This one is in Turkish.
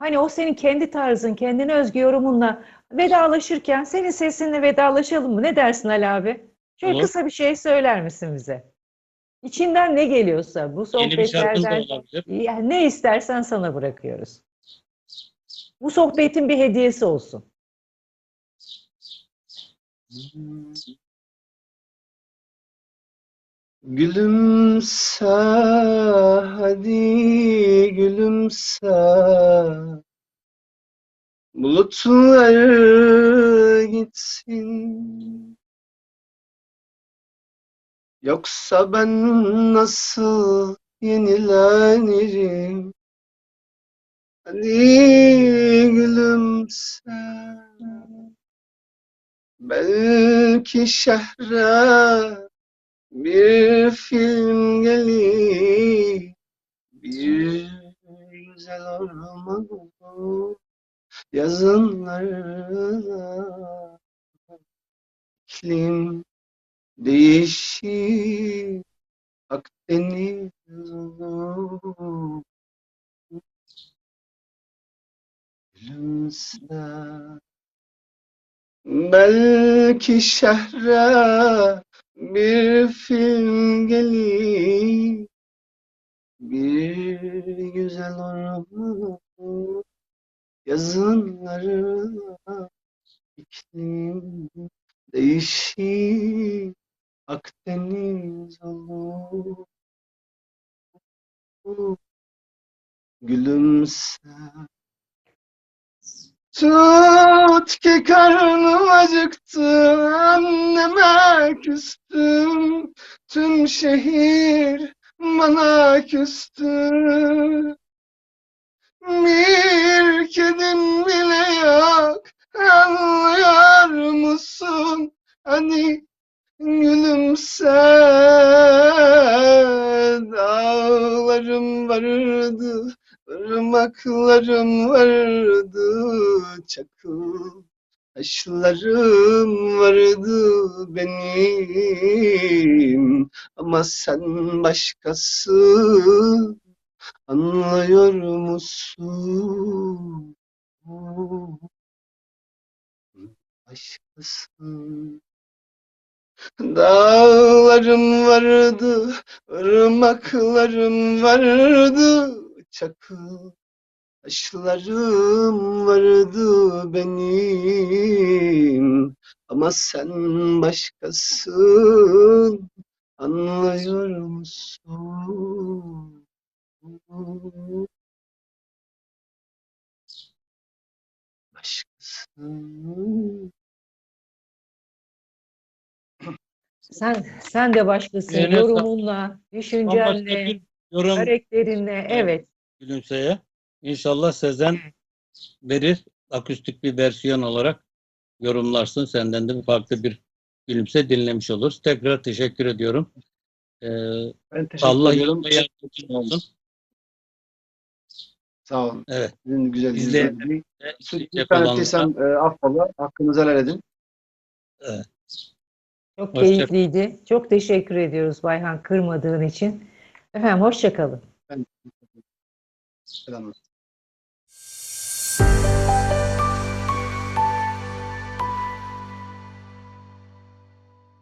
Hani o senin kendi tarzın, kendine özgü yorumunla vedalaşırken senin sesinle vedalaşalım mı? Ne dersin Ali abi? Şöyle Olur. kısa bir şey söyler misin bize? İçinden ne geliyorsa bu sohbetlerden yani ne istersen sana bırakıyoruz. Bu sohbetin bir hediyesi olsun. Gülümse hadi gülümse. Bulutlar gitsin. Yoksa ben nasıl yenilenirim? Hadi gülümse. Belki şehre bir film gelir, bir güzel orman olur, yazınlarda iklim değişir, Akdeniz olur. Belki şehre bir film gelir, bir güzel orman olur, yazınları iklim değişir, Akdeniz olur. Gülümse, tut ki karnım acıktı, anneme küstüm, tüm şehir bana küstü. Bir kedim bile yok, anlıyor musun? Hani gülümse, dağlarım vardı, ırmaklarım vardı, çakıl taşlarım vardı benim. Ama sen başkası anlıyor musun? Başkası. Dağlarım vardı, ırmaklarım vardı, çakıl taşlarım vardı benim. Ama sen başkasın, anlıyor musun? Başkasın. Sen sen de başkasın Eline yorumunla, düşüncenle, bir yorum karakterine. Evet. gülümseye. İnşallah Sezen verir. Akustik bir versiyon olarak yorumlarsın. Senden de farklı bir gülümse dinlemiş oluruz. Tekrar teşekkür ediyorum. Ee, Ben teşekkür Allah ediyorum. yolunda yardımcın olsun. Sağ olun. Evet. Sizin güzel İzleyen- yüzlerinizi. Ve Lütfen ettiysem e, affola. Hakkınızı helal edin. Çok Hoşça- keyifliydi. Çok teşekkür ediyoruz Bayhan kırmadığın için. Efendim hoşça kalın. Selam.